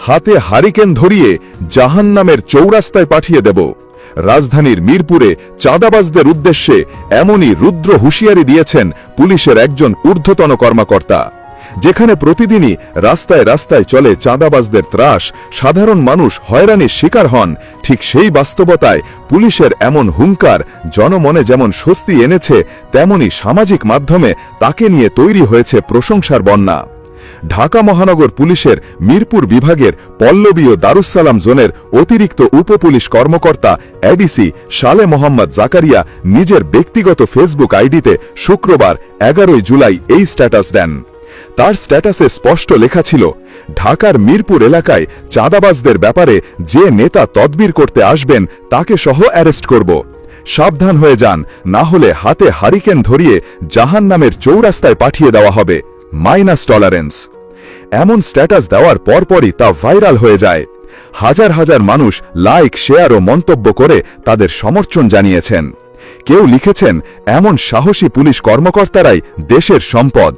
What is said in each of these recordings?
হাতে হারিকেন ধরিয়ে জাহান নামের চৌরাস্তায় পাঠিয়ে দেব। রাজধানীর মিরপুরে চাঁদাবাজদের উদ্দেশ্যে এমনই রুদ্র হুঁশিয়ারি দিয়েছেন পুলিশের একজন ঊর্ধ্বতন কর্মকর্তা। যেখানে প্রতিদিনই রাস্তায় রাস্তায় চলে চাঁদাবাজদের ত্রাস, সাধারণ মানুষ হয়রানির শিকার হন, ঠিক সেই বাস্তবতায় পুলিশের এমন হুঙ্কার, জনমনে যেমন স্বস্তি এনেছে তেমনি সামাজিক মাধ্যমে তাকে নিয়ে তৈরি হয়েছে প্রশংসার বন্যা। ঢাকা মহানগর পুলিশের মিরপুর বিভাগের পল্লবী ও দারুসালাম জোনের অতিরিক্ত উপপুলিশ কর্মকর্তা এডিসি শালে মোহাম্মদ জাকারিয়া নিজের ব্যক্তিগত ফেসবুক আইডিতে শুক্রবার এগারোই জুলাই এই স্ট্যাটাস দেন। তার স্ট্যাটাসে স্পষ্ট লেখা ছিল, ঢাকার মিরপুর এলাকায় চাঁদাবাজদের ব্যাপারে যে নেতা তদবির করতে আসবেন তাকে সহ অ্যারেস্ট করব। সাবধান হয়ে যান, না হলে হাতে হারিকেন ধরিয়ে জাহান নামের চৌরাস্তায় পাঠিয়ে দেওয়া হবে। Minus tolerance. এমন স্ট্যাটাস দেওয়ার পরপরই তা ভাইরাল হয়ে যায়। হাজার হাজার মানুষ লাইক, শেয়ার ও মন্তব্য করে তাদের সমর্থন জানিয়েছেন। কেউ লিখেছেন, এমন সাহসী পুলিশ কর্মকর্তারাই দেশের সম্পদ।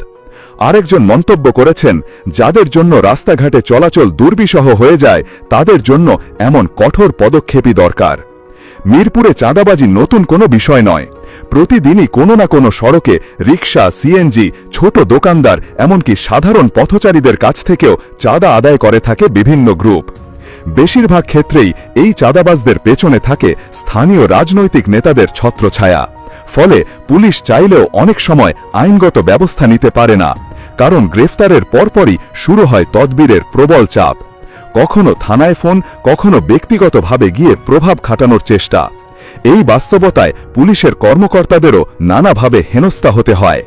আরেকজন মন্তব্য করেছেন, যাদের জন্য রাস্তাঘাটে চলাচল দুর্বিষহ হয়ে যায়, তাদের জন্য এমন কঠোর পদক্ষেপই দরকার। মিরপুরে চাঁদাবাজি নতুন কোনো বিষয় নয়। প্রতিদিনই কোনো না কোনো সড়কে রিকশা, সিএনজি, ছোট দোকানদার, এমনকি সাধারণ পথচারীদের কাছ থেকেও চাঁদা আদায় করে থাকে বিভিন্ন গ্রুপ। বেশিরভাগ ক্ষেত্রেই এই চাঁদাবাজদের পেছনে থাকে স্থানীয় রাজনৈতিক নেতাদের ছত্রছায়া। ফলে পুলিশ চাইলেও অনেক সময় আইনগত ব্যবস্থা নিতে পারে না, কারণ গ্রেফতারের পরপরই শুরু হয় তদবিরের প্রবল চাপ। কখনো থানায় ফোন, কখনো ব্যক্তিগতভাবে গিয়ে প্রভাব খাটানোর চেষ্টা। এই বাস্তবতায় পুলিশের কর্মকর্তাদেরও নানাভাবে হেনস্থা হতে হয়।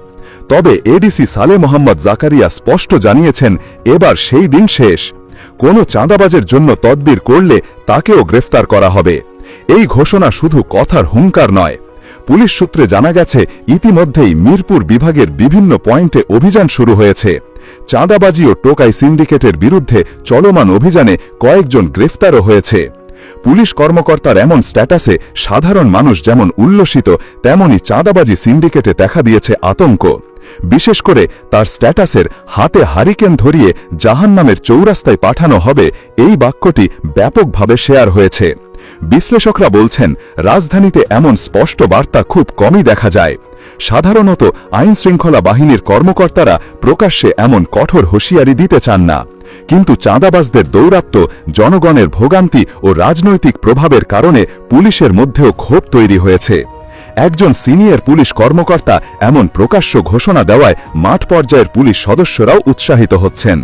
তবে এডিসি সালে মোহাম্মদ জাকারিয়া স্পষ্ট জানিয়েছেন, এবার সেই দিন শেষ। কোনো চাঁদাবাজের জন্য তদবির করলে তাকেও গ্রেফতার করা হবে। এই ঘোষণা শুধু কথার হুঙ্কার নয়। পুলিশ সূত্রে জানা গেছে, ইতিমধ্যেই মিরপুর বিভাগের বিভিন্ন পয়েন্টে অভিযান শুরু হয়েছে। চাঁদাবাজি ও টোকাই সিন্ডিকেটের বিরুদ্ধে চলমান অভিযানে কয়েকজন গ্রেফতারও হয়েছে। পুলিশ কর্মকর্তার এমন স্ট্যাটাসে সাধারণ মানুষ যেমন উল্লসিত তেমনই চাঁদাবাজি সিন্ডিকেটে দেখা দিয়েছে আতঙ্ক। বিশেষ করে তার স্ট্যাটাসের হাতে হারিকেন ধরিয়ে জাহান্নামের চৌরাস্তায় পাঠানো হবে এই বাক্যটি ব্যাপকভাবে শেয়ার হয়েছে। বিশ্লেষকরা বলছেন, রাজধানীতে এমন স্পষ্ট বার্তা খুব কমই দেখা যায়। সাধারণত আইনশৃঙ্খলা বাহিনীর কর্মকর্তারা প্রকাশ্যে এমন কঠোর হুঁশিয়ারি দিতে চান না। কিন্তু চাঁদাবাজদের দৌরাত্ম, জনগণের ভোগান্তি ও রাজনৈতিক প্রভাবের কারণে পুলিশের মধ্যেও ক্ষোভ তৈরি হয়েছে। একজন সিনিয়র পুলিশ কর্মকর্তা এমন প্রকাশ্য ঘোষণা দেওয়ায় মাঠ পর্যায়ের পুলিশ সদস্যরাও উৎসাহিত হচ্ছেন।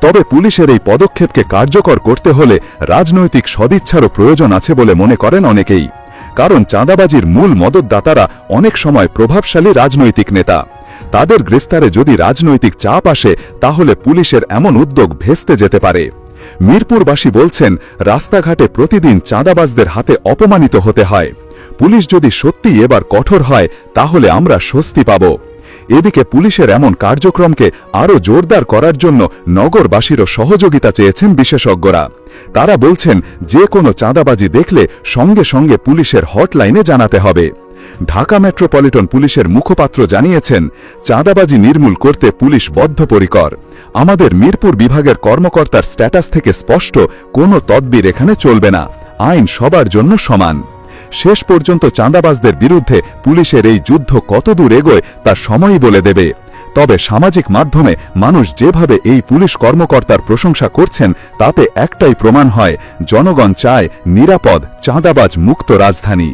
তবে পুলিশের এই পদক্ষেপকে কার্যকর করতে হলে রাজনৈতিক সদিচ্ছারও প্রয়োজন আছে বলে মনে করেন অনেকেই। কারণ চাঁদাবাজির মূল মদতদাতারা অনেক সময় প্রভাবশালী রাজনৈতিক নেতা। তাদের গ্রেস্তারে যদি রাজনৈতিক চাপ আসে, তাহলে পুলিশের এমন উদ্যোগ ভেস্তে যেতে পারে। মিরপুরবাসী বলছেন, রাস্তাঘাটে প্রতিদিন চাঁদাবাজদের হাতে অপমানিত হতে হয়। পুলিশ যদি সত্যি এবার কঠোর হয়, তাহলে আমরা স্বস্তি পাব। এদিকে পুলিশের এমন কার্যক্রমকে আরও জোরদার করার জন্য নগরবাসীরও সহযোগিতা চেয়েছেন বিশেষজ্ঞরা। তারা বলছেন, যে কোনো চাঁদাবাজি দেখলে সঙ্গে সঙ্গে পুলিশের হটলাইনে জানাতে হবে। ঢাকা মেট্রোপলিটন পুলিশের মুখপাত্র জানিয়েছেন, চাঁদাবাজি নির্মূল করতে পুলিশ বদ্ধপরিকর। আমাদের মিরপুর বিভাগের কর্মকর্তার স্ট্যাটাস থেকে স্পষ্ট, কোনো তদবির এখানে চলবে না। আইন সবার জন্য সমান। শেষ পর্যন্ত চাঁদাবাজদের বিরুদ্ধে পুলিশের এই যুদ্ধ কতদূর এগোয়, তা সময়ই বলে দেবে। তবে সামাজিক মাধ্যমে মানুষ যেভাবে এই পুলিশ কর্মকর্তার প্রশংসা করছেন, তাতে একটাই প্রমাণ হয়, জনগণ চায় নিরাপদ, চাঁদাবাজ মুক্ত রাজধানী।